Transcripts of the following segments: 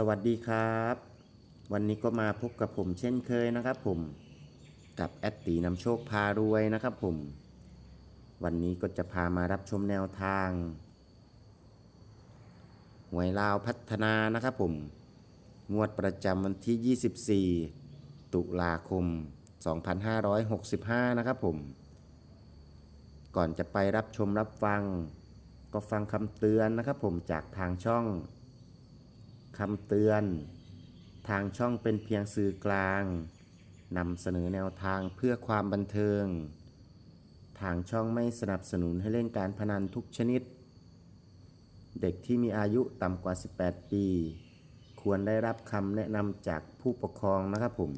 สวัสดีครับ วันนี้ก็มาพบกับผมเช่นเคยนะครับ ผมกับแอดตีนำโชคพารวยนะครับ ผม วันนี้ก็จะพามารับชมแนวทางหวยลาวพัฒนานะครับ ผม งวดประจำวันที่ 24 ตุลาคม 2565 นะครับผม ก่อนจะไปรับชมรับฟัง ก็ฟังคำเตือนนะครับ ผมจากทางช่อง คำเตือน ทางช่องเป็นเพียงสื่อกลางนำเสนอแนวทางเพื่อความบันเทิง ทางช่องไม่สนับสนุนให้เล่นการพนันทุกชนิด เด็กที่มีอายุต่ำกว่า 18 ปี ควรได้รับคำแนะนำจากผู้ปกครองนะครับผม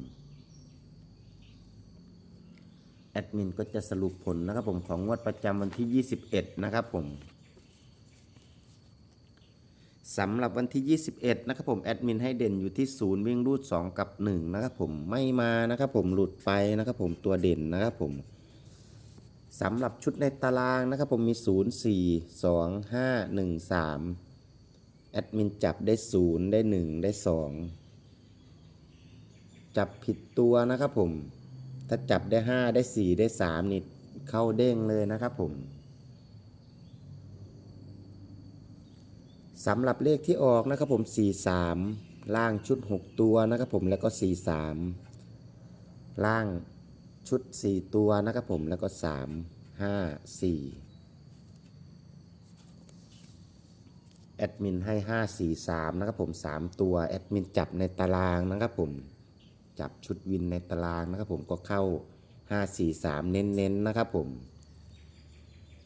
แอดมินก็จะสรุปผลนะครับผมของงวดประจำวันที่ 21 นะครับผม สำหรับวันที่ 21 นะครับผมแอดมินให้เด่นอยู่ที่ศูนย์วิ่งรูด 2 กับ 1 นะครับผมไม่มานะครับผมหลุดไปนะครับผมตัวเด่นนะครับผมสำหรับชุดในตารางนะครับผมมี 0 4 2 5 1 3 แอดมินจับได้ 0 ได้ 1 ได้ 2 จับผิดตัวนะครับผม ถ้าจับได้ 5 ได้ 4 ได้ 3 นี่เข้าเด้งเลยนะครับผม สำหรับเลขที่ออกนะครับผม 43 ล่างชุด 6 ตัวนะครับผมแล้วก็ 43 ล่างชุด 4 ตัวนะครับผมแล้วก็ 3 5 4 แอดมินให้ 5 4 3 นะครับผม 3 ตัว แอดมินจับในตารางนะครับผม จับชุดวินในตารางนะครับผมก็เข้า 5 4 3 เน้นๆนะครับผม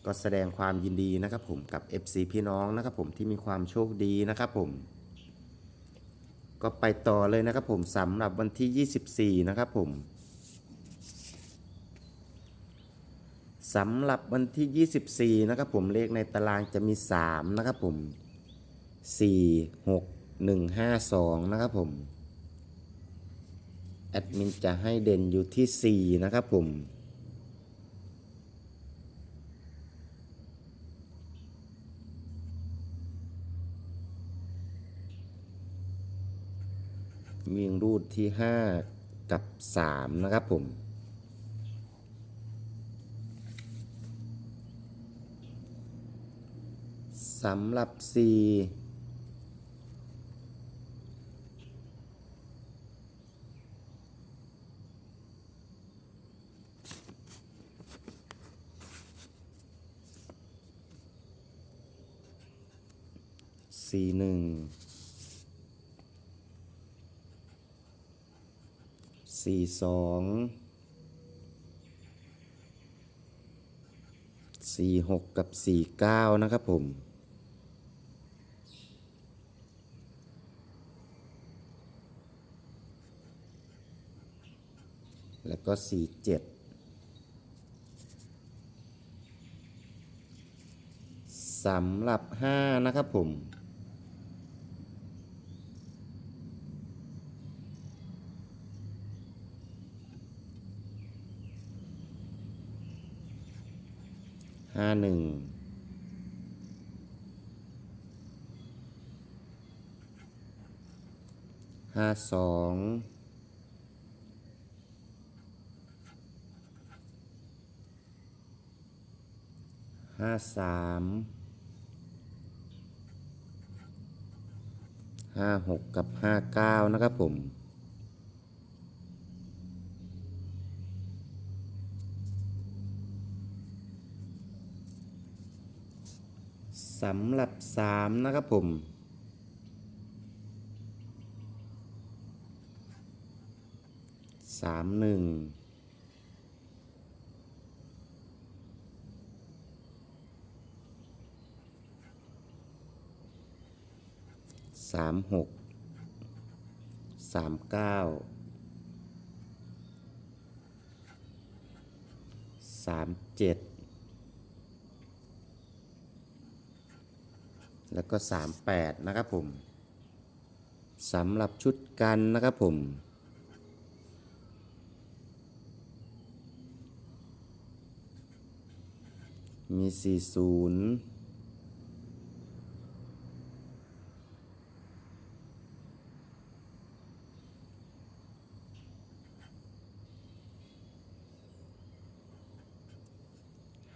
ก็แสดงความยินดีนะครับผมกับ FC พี่น้องนะครับผมที่มีความโชคดีนะครับผม ก็ไปต่อเลยนะครับผมสำหรับวันที่ 24 นะครับผมสำหรับวันที่ 24 นะครับผมเลขในตารางจะมี 3 นะครับผม 4 6 1 5 2 นะครับผม แอดมินจะให้เด่นอยู่ที่ 4 นะครับผม วิ่งรูดที่ 5 กับ 3 นะครับผม สำหรับ4สี่หนึ่ง สี่สองสี่หกกับสี่เก้านะครับผมแล้วก็สี่เจ็ดสำหรับห้านะครับผม ห้าหนึ่งห้าสองห้าสามห้าหกกับห้าเก้านะครับผม สำหรับสามนะครับผม สามหนึ่งสามหกสามเก้าสามเจ็ด แล้วก็ 38 นะครับผมสำหรับชุดกันนะครับผม มี 40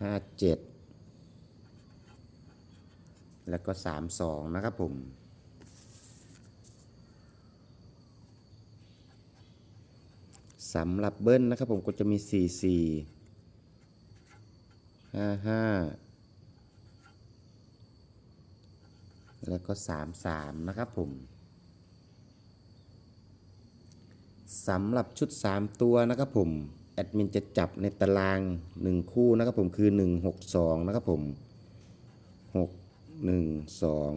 ห้าเจ็ด แล้วก็สามสองนะครับผมสำหรับเบิ้ลนะครับผมก็จะมี 4 4 5 5 แล้วก็ 3 3 นะครับผมสำหรับชุด 3 ตัวนะครับผม แอดมินจะจับในตาราง 1 คู่นะครับผมคือ 1 6 2 นะครับผม 6 หนึ่งสอง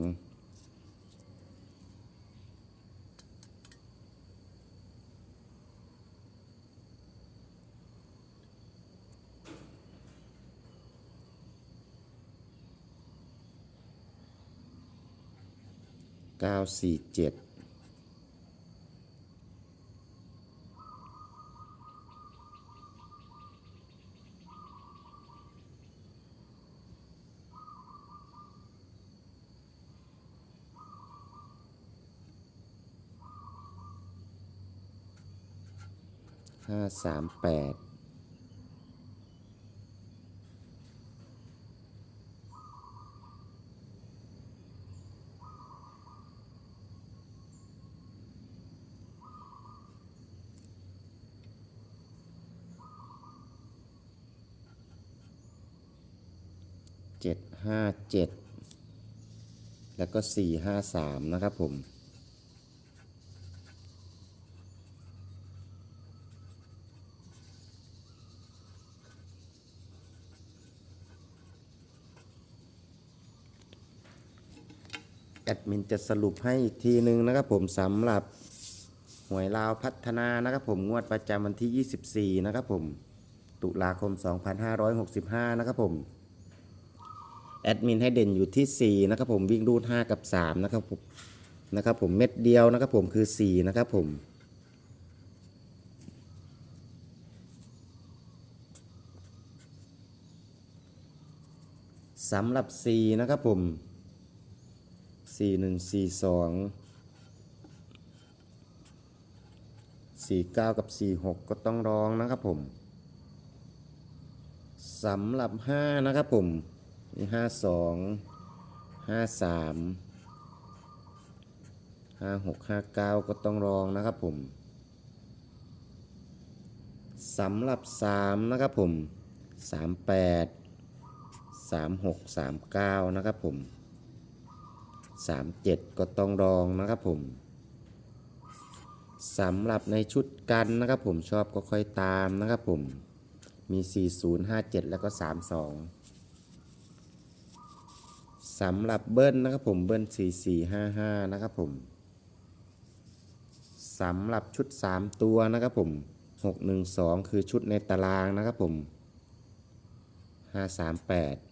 เก้าสี่เจ็ด ห้าสามแปดเจ็ดห้าเจ็ดแล้วก็สี่ห้าสามนะครับผม มินจะสรุปให้อีกทีหนึ่งนะครับผมสำหรับหวยลาวพัฒนานะครับผมงวดประจำวันที่ 24 นะครับผม ตุลาคม 2565 นะครับผม แอดมินให้เด่นอยู่ที่ 4 นะครับผมวิ่งรูด 5 กับ 3 นะครับผมนะครับผมเม็ดเดียวนะครับผมคือ 4 นะครับผมสำหรับ 4 นะครับผม สี่หนึ่งสี่สองสี่เก้ากับสี่หกก็ต้องร้องนะครับผมสำหรับห้านะครับผมนี่ห้าสองห้าสามห้าหกห้าเก้าก็ต้องร้องนะครับผมสำหรับสามนะครับผมสามแปดสามหกสามเก้านะครับผม สามเจ็ดก็ต้องรองนะครับผมสำหรับในชุดกันนะครับผมชอบก็ค่อยตามนะครับผมมี 4057 แล้วก็ 32สำหรับเบิ้ลนะครับผมเบิ้ล4455 นะครับผมสำหรับชุด 3 ตัวนะครับผม612 คือชุดในตารางนะครับผม538